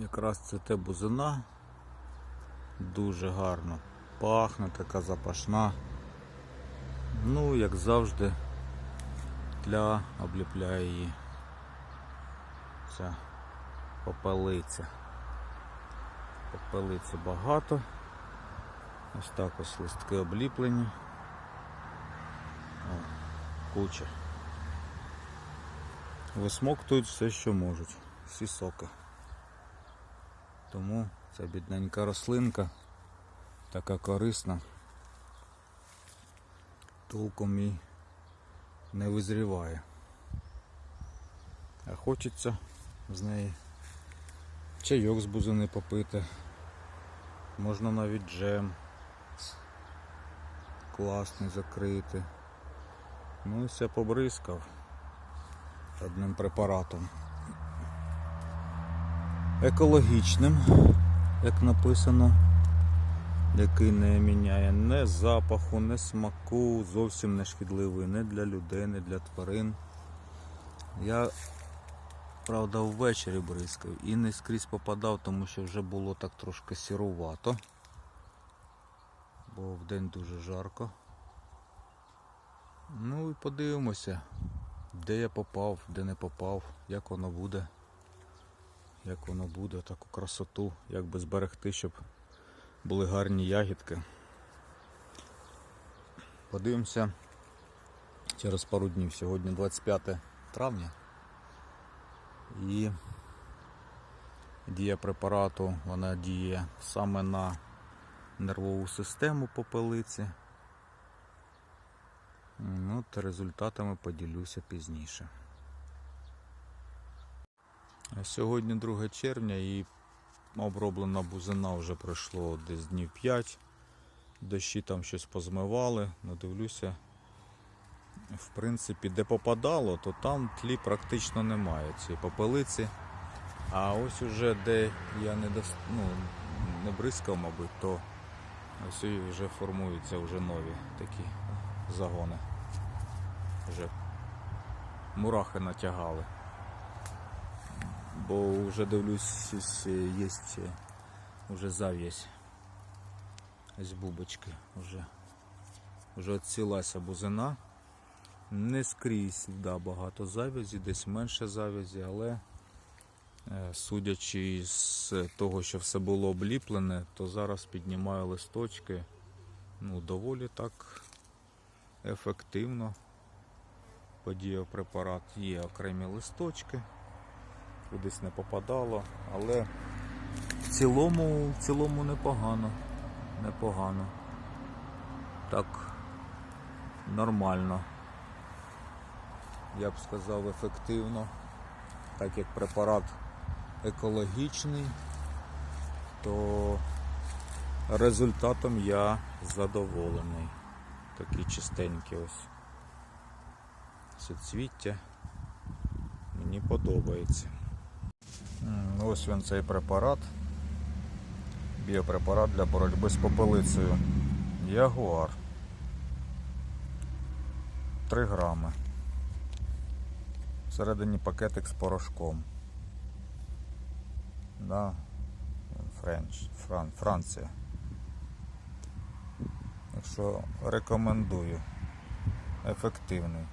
Якраз це те бузина. Дуже гарно пахне, така запашна. Ну, як завжди, тля обліпляє її. Ця попелиця. Попелиці багато. Ось так ось листки обліплені. О, куча. Висмоктують все, що можуть. Всі соки. Тому ця бідненька рослинка така корисна. Толком і не визріває. А хочеться з неї чайок з бузини попити. Можна навіть джем класний закрити. Ну і все побризкав одним препаратом. Екологічним, як написано, який не міняє ні запаху, ні смаку, зовсім не шкідливий ні для людей, ні для тварин. Я, правда, ввечері бризкав і не скрізь попадав, тому що вже було так трошки сірувато, бо вдень дуже жарко. Ну і подивимося, де я попав, де не попав, як воно буде. Як воно буде, таку красоту, як би зберегти, щоб були гарні ягідки. Подивимося через пару днів. Сьогодні 25 травня. І дія препарату вона діє саме на нервову систему попелиці. Та результатами поділюся пізніше. Сьогодні 2 червня і оброблена бузина вже пройшло десь днів 5. Дощі там щось позмивали, ну дивлюся. В принципі, де попадало, то там тлі практично немає цієї попелиці. А ось уже де я не дос... ну, не бризкав, мабуть, то ось вже формуються вже нові такі загони. Вже мурахи натягали. Бо вже дивлюсь, е, є вже зав'язь. Ось бубочки вже. Вже відсілася бузина. Не скрізь да, багато завязі, десь менше завязі, але е, судячи з того, що все було обліплене, то зараз піднімаю листочки. Ну, доволі так ефективно. Подіяв препарат, є окремі листочки кудись не попадало, але в цілому, в цілому непогано. Непогано. Так нормально. Я б сказав ефективно. Так як препарат екологічний, то результатом я задоволений. Такі чистенькі ось суцвіття. Мені подобається. Ось він цей препарат. Біопрепарат для боротьби з попелицею. Ягуар. 3 грами. Всередині пакетик з порошком. Да. Френч, Фран, Франція. Так що рекомендую. Ефективний.